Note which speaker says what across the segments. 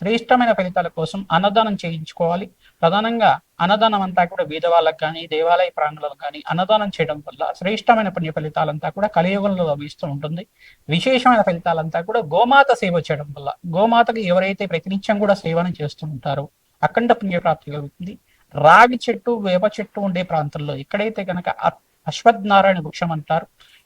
Speaker 1: శ్రేష్టమైన ఫలితాల కోసం అన్నదానం చేయించుకోవాలి. ప్రధానంగా అన్నదానం అంతా కూడా బీద వాళ్ళకి కానీ దేవాలయ ప్రాంగణాలకు కానీ అన్నదానం చేయడం వల్ల శ్రేష్టమైన పుణ్య ఫలితాలంతా కూడా కలియుగంలో లభిస్తూ ఉంటుంది. విశేషమైన ఫలితాలంతా కూడా గోమాత సేవ చేయడం వల్ల గోమాతకి ఎవరైతే ప్రతినిత్యం కూడా సేవను చేస్తూ ఉంటారో అఖండ పుణ్య ప్రాప్తి కలుగుతుంది. రాగి చెట్టు వేప చెట్టు ఉండే ప్రాంతంలో ఎక్కడైతే కనుక అశ్వత్ నారాయణ వృక్షం అంటారు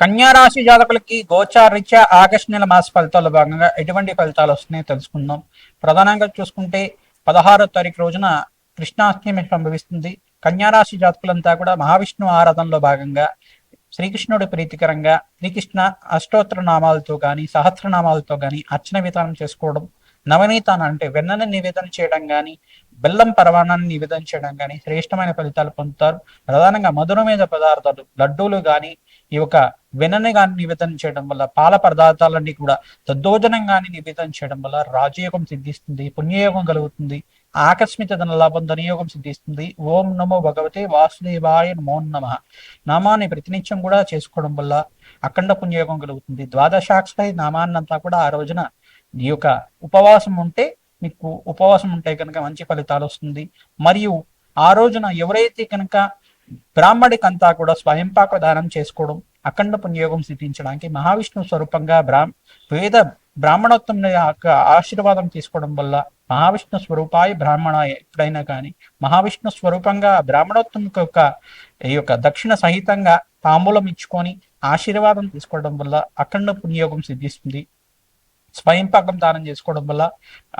Speaker 1: కన్యారాశి జాతకులకి గోచారీత్యా ఆగస్టు నెల మాస ఫలితాల్లో భాగంగా ఎటువంటి ఫలితాలు వస్తున్నాయో తెలుసుకుందాం. ప్రధానంగా చూసుకుంటే పదహారో తారీఖు రోజున కృష్ణాష్టమి సంభవిస్తుంది. కన్యారాశి జాతకులంతా కూడా మహావిష్ణు ఆరాధనలో భాగంగా శ్రీకృష్ణుడి ప్రీతికరంగా శ్రీకృష్ణ అష్టోత్తర నామాలతో కానీ సహస్రనామాలతో కానీ అర్చన విధానం చేసుకోవడం నవనీతాన అంటే వెన్నని నివేదన చేయడం కానీ బెల్లం పరవాణాన్ని నివేదన చేయడం కానీ శ్రేష్టమైన ఫలితాలు పొందుతారు. ప్రధానంగా మధురమైన పదార్థాలు లడ్డూలు కానీ ఈ యొక్క వెన్నని కానీ నివేదన చేయడం వల్ల పాల పదార్థాలన్నీ కూడా తద్దోజనం కానీ నివేదన చేయడం వల్ల రాజయోగం సిద్ధిస్తుంది పుణ్యయోగం కలుగుతుంది ఆకస్మిక ధన లాభం ధనయోగం సిద్ధిస్తుంది. ఓం నమో భగవతే వాసుదేవాయ నమో నమ. నామాన్ని ప్రతినిత్యం కూడా చేసుకోవడం వల్ల అఖండ పుణ్యయోగం కలుగుతుంది. ద్వాదశాక్షరి నామాన్నంతా కూడా ఆ రోజున ఈ యొక్క ఉపవాసం ఉంటే మీకు ఉపవాసం ఉంటే కనుక మంచి ఫలితాలు వస్తుంది. మరియు ఆ రోజున ఎవరైతే కనుక బ్రాహ్మడికంతా కూడా స్వయంపాక దానం చేసుకోవడం అఖండ పుణ్యోగం సిద్ధించడానికి మహావిష్ణు స్వరూపంగా బ్రా వేద బ్రాహ్మణోత్తం యొక్క ఆశీర్వాదం తీసుకోవడం వల్ల మహావిష్ణు స్వరూపాయ బ్రాహ్మణ ఎప్పుడైనా కానీ మహావిష్ణు స్వరూపంగా బ్రాహ్మణోత్తం యొక్క ఈ యొక్క దక్షిణ సహితంగా తాంబూలం ఇచ్చుకొని ఆశీర్వాదం తీసుకోవడం వల్ల అఖండ పుణ్యయోగం సిద్ధిస్తుంది. స్వయం పాకం దానం చేసుకోవడం వల్ల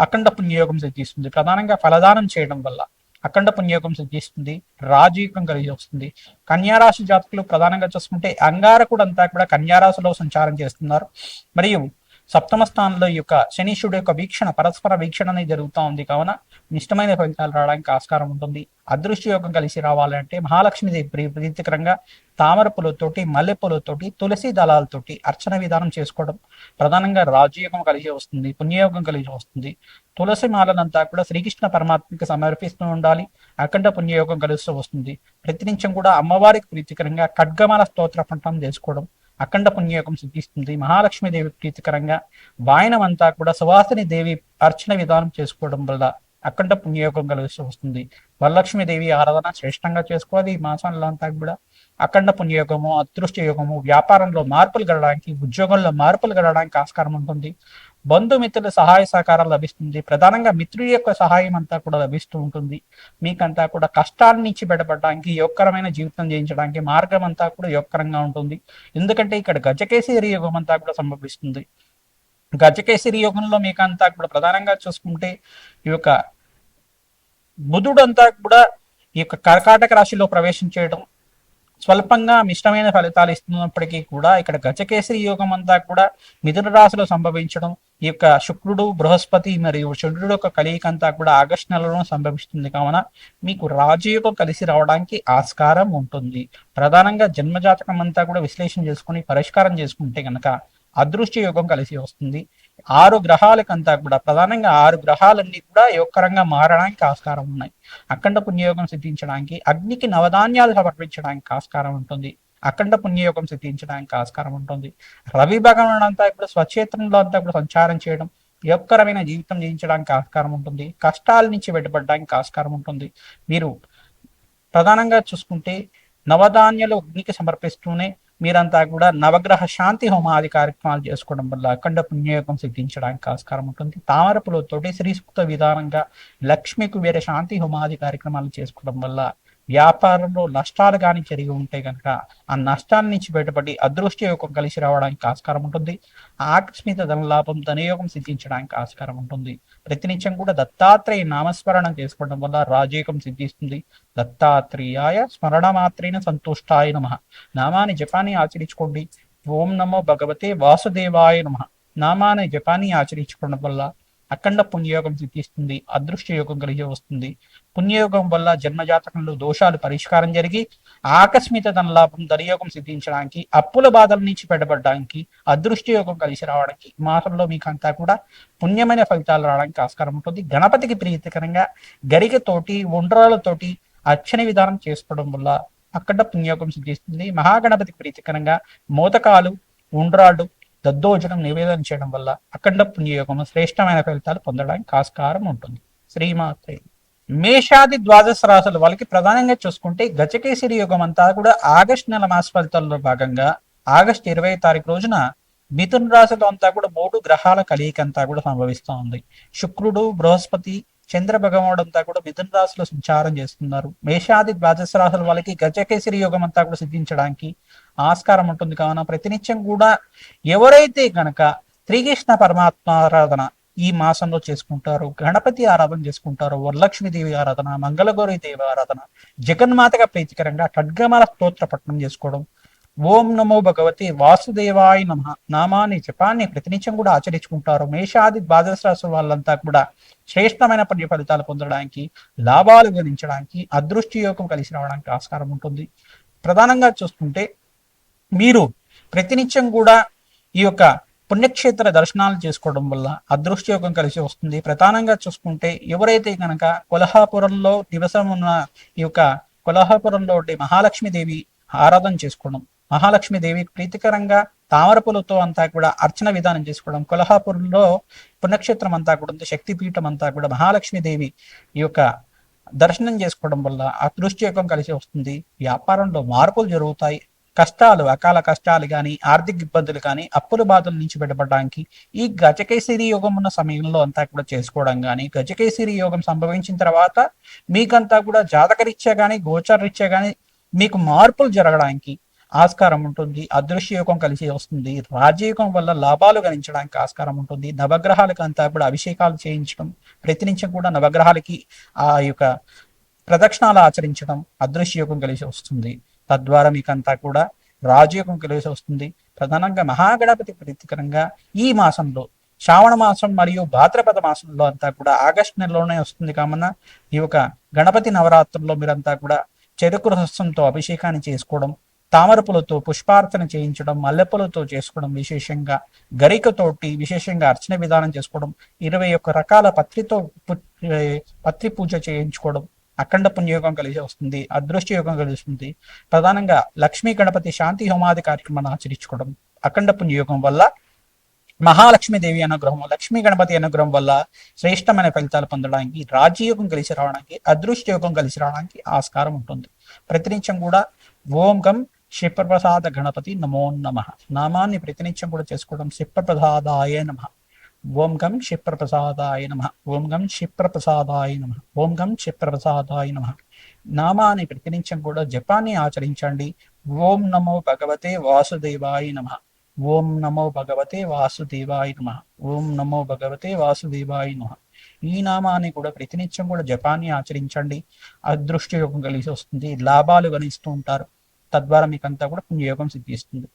Speaker 1: అఖండ పుణ్యయోగం సిద్ధిస్తుంది. ప్రధానంగా ఫలదానం చేయడం వల్ల. అఖండ పుణ్యోగం సిద్ధిస్తుంది రాజయోగం కలిగి వస్తుంది. కన్యారాశి జాతకులు ప్రధానంగా చూసుకుంటే అంగారకుడు అంతా కూడా కన్యారాశిలో సంచారం చేస్తున్నారు. మరియు సప్తమ స్థానంలో ఈ యొక్క శనీశుడు యొక్క వీక్షణ పరస్పర వీక్షణ అనేది జరుగుతూ ఉంది. కావున ఇష్టమైన ఫలితాలు రావడానికి ఆస్కారం ఉంటుంది. అదృష్ట యోగం కలిసి రావాలంటే మహాలక్ష్మి ప్రీతికరంగా తామర పూలతోటి మల్లె పూలతోటి తులసి దళాలతోటి అర్చన విధానం చేసుకోవడం ప్రధానంగా రాజయోగం కలిసి వస్తుంది పుణ్యయోగం కలిసి వస్తుంది. తులసి మాలనంతా కూడా శ్రీకృష్ణ పరమాత్మకి సమర్పిస్తూ ఉండాలి. అఖండ పుణ్యయోగం కలుస్తూ వస్తుంది. ప్రతినిత్యం కూడా అమ్మవారికి ప్రీతికరంగా ఖడ్గమాల స్తోత్ర పంటం చేసుకోవడం అఖండ పుణ్యయోగం సిద్ధిస్తుంది. మహాలక్ష్మీదేవి ప్రీతికరంగా వాయనమంతా కూడా సువాసిని దేవి అర్చన విధానం చేసుకోవడం వల్ల అఖండ పుణ్యయోగం కలిసి వస్తుంది. వరలక్ష్మీదేవి ఆరాధన శ్రేష్టంగా చేసుకోవాలి. ఈ మాసంలో అంతా కూడా అఖండ పుణ్యయోగము అదృష్ట యోగము వ్యాపారంలో మార్పులు గడడానికి ఉద్యోగంలో మార్పులు గడడానికి ఆస్కారం ఉంటుంది. బంధుమిత్రుల సహాయ సహకారాలు లభిస్తుంది. ప్రధానంగా మిత్రుడి యొక్క సహాయం అంతా కూడా లభిస్తూ ఉంటుంది. మీకంతా కూడా కష్టాల నుంచి బయటపడడానికి యోగకరమైన జీవితం జయించడానికి మార్గం అంతా కూడా యోగకరంగా ఉంటుంది. ఎందుకంటే ఇక్కడ గజకేసరి యోగం అంతా కూడా సంభవిస్తుంది. గజకేసరి యోగంలో మీకంతా కూడా ప్రధానంగా చూసుకుంటే ఈ యొక్క బుధుడు అంతా కూడా ఈ యొక్క కర్కాటక రాశిలో ప్రవేశం చేయడం స్వల్పంగా మిష్టమైన ఫలితాలు ఇస్తున్నప్పటికీ కూడా ఇక్కడ గజకేసరి యోగం అంతా కూడా మిథున రాశిలో సంభవించడం ఈ యొక్క శుక్రుడు బృహస్పతి మరియు చంద్రుడు యొక్క కలియిక అంతా కూడా ఆగస్టు నెలలో సంభవిస్తుంది. కావున మీకు రాజయోగం కలిసి రావడానికి ఆస్కారం ఉంటుంది. ప్రధానంగా జన్మజాతకం అంతా కూడా విశ్లేషణ చేసుకుని పరిష్కారం చేసుకుంటే కనుక అదృష్ట యోగం కలిసి వస్తుంది. ఆరు గ్రహాలకంతా కూడా ప్రధానంగా ఆరు గ్రహాలన్నీ కూడా యోగకరంగా మారడానికి ఆస్కారం ఉన్నాయి. అఖండ పుణ్యయోగం సిద్ధించడానికి అగ్నికి నవధాన్యాలు సమర్పించడానికి ఆస్కారం ఉంటుంది. అఖండ పుణ్యయోగం సిద్ధించడానికి ఆస్కారం ఉంటుంది. రవి భగవాన్ అంతా ఇప్పుడు స్వచేతనంలో అంతా ఇప్పుడు సంచారం చేయడం యొక్కరమైన జీవితం జీవించడానికి ఆస్కారం ఉంటుంది. కష్టాల నుంచి బయటపడడానికి ఆస్కారం ఉంటుంది. మీరు ప్రధానంగా చూసుకుంటే నవధాన్యాలు అగ్నికి సమర్పిస్తూనే మీరంతా కూడా నవగ్రహ శాంతి హోమాది కార్యక్రమాలు చేసుకోవడం వల్ల అఖండ పుణ్యయోగం సిద్ధించడానికి ఆస్కారం ఉంటుంది. తామరపులతోటి శ్రీ సూక్త విధానంగా లక్ష్మికి వేరే శాంతి హోమాది కార్యక్రమాలు చేసుకోవడం వల్ల వ్యాపారంలో నష్టాలు కానీ జరిగి ఉంటే కనుక ఆ నష్టాల నుంచి బయటపడి అదృష్ట యోగం కలిసి రావడానికి ఆస్కారం ఉంటుంది. ఆకస్మిక ధనలాభం ధనయోగం సిద్ధించడానికి ఆస్కారం ఉంటుంది. ప్రతినిత్యం కూడా దత్తాత్రేయ నామస్మరణం చేసుకోవడం వల్ల రాజయోగం సిద్ధిస్తుంది. దత్తాత్రేయాయ స్మరణ మాత్రేన సంతుష్టాయ నమ. నామాన్ని జపాన్ని ఆచరించుకోండి. ఓం నమో భగవతే వాసుదేవాయ నమ. నామాన్ని జపాన్ని ఆచరించుకోవడం వల్ల అఖండ పుణ్యయోగం సిద్ధిస్తుంది అదృష్ట యోగం కలిగి వస్తుంది. పుణ్యయోగం వల్ల జన్మజాతకంలో దోషాలు పరిష్కారం జరిగి ఆకస్మిక ధనలాభం ధనయోగం సిద్ధించడానికి అప్పుల బాధల నుంచి బయటపడడానికి అదృష్ట యోగం కలిసి రావడానికి ఈ మాసంలో మీకు అంతా కూడా పుణ్యమైన ఫలితాలు రావడానికి ఆస్కారం ఉంటుంది. గణపతికి ప్రీతికరంగా గరికతోటి ఉండ్రాలతోటి అర్చన విధానం చేసుకోవడం వల్ల అక్కడ పుణ్యయోగం సిద్ధిస్తుంది. మహాగణపతికి ప్రీతికరంగా మోదకాలు ఉండ్రాళ్ళు దద్దోజనం నివేదన చేయడం వల్ల అఖండ పుణ్యయోగం శ్రేష్టమైన ఫలితాలు పొందడానికి ఆస్కారం ఉంటుంది. శ్రీమాత్రే. మేషాది ద్వాదశ రాసుల వాళ్ళకి ప్రధానంగా చూసుకుంటే గజకేసరి యుగం అంతా కూడా ఆగస్ట్ నెల మాస ఫలితాల్లో భాగంగా ఆగస్ట్ ఇరవై తారీఖు రోజున మిథున రాశిలో అంతా కూడా మూడు గ్రహాల కలయిక అంతా కూడా సంభవిస్తూ ఉంది. శుక్రుడు బృహస్పతి చంద్ర భగవానుడు అంతా కూడా మిథున రాశిలో సంచారం చేస్తున్నారు. మేషాది ద్వాదశ రాశుల వాళ్ళకి గజకేసరి యోగం అంతా కూడా సిద్ధించడానికి ఆస్కారం ఉంటుంది. కావున ప్రతినిత్యం కూడా ఎవరైతే గనక శ్రీకృష్ణ పరమాత్మ ఆరాధన ఈ మాసంలో చేసుకుంటారు గణపతి ఆరాధన చేసుకుంటారు వరలక్ష్మీదేవి ఆరాధన మంగళగౌరి దేవి ఆరాధన జగన్మాతగా ప్రీతికరంగా ఖడ్గమాల స్తోత్ర పట్టణం చేసుకోవడం ఓం నమో భగవతి వాసుదేవాయ నమ నామాన్ని జపాన్ని ప్రతినిత్యం కూడా ఆచరించుకుంటారు. మేషాది ద్వాదశ రాశి వాళ్ళంతా కూడా శ్రేష్టమైన పుణ్య ఫలితాలు పొందడానికి లాభాలు గణించడానికి అదృష్టి యోగం కలిసి రావడానికి ఆస్కారం ఉంటుంది. ప్రధానంగా చూసుకుంటే మీరు ప్రతినిత్యం కూడా ఈ యొక్క పుణ్యక్షేత్ర దర్శనాలు చేసుకోవడం వల్ల అదృష్టయోగం కలిసి వస్తుంది. ప్రధానంగా చూసుకుంటే ఎవరైతే కనుక కొల్హాపురంలో నివసం ఉన్న ఈ యొక్క కొల్హాపురంలో మహాలక్ష్మీదేవి ఆరాధన చేసుకోవడం మహాలక్ష్మీదేవి ప్రీతికరంగా తామరపులతో అంతా కూడా అర్చన విధానం చేసుకోవడం కొల్హాపురంలో పుణ్యక్షేత్రం అంతా కూడా ఉంది శక్తిపీఠం అంతా కూడా మహాలక్ష్మీదేవి ఈ యొక్క దర్శనం చేసుకోవడం వల్ల అదృష్టయోగం కలిసి వస్తుంది. వ్యాపారంలో మార్పులు జరుగుతాయి. కష్టాలు అకాల కష్టాలు కానీ ఆర్థిక ఇబ్బందులు కానీ అప్పుల బాధల నుంచి బయటపడడానికి ఈ గజకేసరి యోగం ఉన్న సమయంలో అంతా కూడా చేసుకోవడం కానీ గజకేసరి యోగం సంభవించిన తర్వాత మీకంతా కూడా జాతకరీత్యా కానీ గోచరరీత్యా కానీ మీకు మార్పులు జరగడానికి ఆస్కారం ఉంటుంది. అదృశ్య యోగం కలిసి వస్తుంది. రాజయోగం వల్ల లాభాలు గణించడానికి ఆస్కారం ఉంటుంది. నవగ్రహాలకు అంతా కూడా అభిషేకాలు చేయించడం ప్రతినిత్యం కూడా నవగ్రహాలకి ఆ యొక్క ప్రదక్షిణాలు ఆచరించడం అదృశ్య యోగం కలిసి వస్తుంది. తద్వారా మీకంతా కూడా రాజయోగం కలిసి వస్తుంది. ప్రధానంగా మహాగణపతి ప్రీతికరంగా ఈ మాసంలో శ్రావణ మాసం మరియు భాద్రపద మాసంలో అంతా కూడా ఆగస్టు నెలలోనే వస్తుంది కామన్న ఈ యొక్క గణపతి నవరాత్రుల్లో మీరంతా కూడా చెరుకు రసంతో అభిషేకాన్ని చేసుకోవడం తామరపులతో పుష్పార్చన చేయించడం మల్లెపూలతో చేసుకోవడం విశేషంగా గరికతోటి విశేషంగా అర్చన విధానం చేసుకోవడం ఇరవై ఒక్క రకాల పత్రితో పత్రి పూజ చేయించుకోవడం అఖండ పుణ్యయోగం కలిసి వస్తుంది అదృష్ట యోగం కలిసి వస్తుంది. ప్రధానంగా లక్ష్మీ గణపతి శాంతి హోమాది కార్యక్రమాన్ని ఆచరించుకోవడం అఖండ పుణ్యయోగం వల్ల మహాలక్ష్మీదేవి అనుగ్రహం లక్ష్మీ గణపతి అనుగ్రహం వల్ల శ్రేష్టమైన ఫలితాలు పొందడానికి రాజయోగం కలిసి రావడానికి అదృష్ట యోగం కలిసి రావడానికి ఆస్కారం ఉంటుంది. ప్రతినిత్యం కూడా ఓం గం క్షిప్రప్రసాద గణపతి నమో నమ. నామాన్ని ప్రతినిత్యం కూడా చేసుకోవడం శివప్రసాదాయ నమ. ఓం గం క్షిప్రప్రసాదాయ నమ. ఓం గం క్షిప్రప్రసాదాయ నమ. ఓం గం క్షిప్రప్రసాదాయ నమ. నామాన్ని ప్రతినిత్యం కూడా జపాన్ని ఆచరించండి. ఓం నమో భగవతే వాసుదేవాయ నమ. ఓం నమో భగవతే వాసుదేవాయ నమ. ఓం నమో భగవతే వాసుదేవాయ నమ. ఈ నామాన్ని కూడా ప్రతినిత్యం కూడా జపాన్ని ఆచరించండి. అదృష్ట యోగం కలిసి వస్తుంది. లాభాలు గణిస్తూ ఉంటారు. తద్వారా మీకంతా కూడా పుణ్యయోగం సిద్ధిస్తుంది.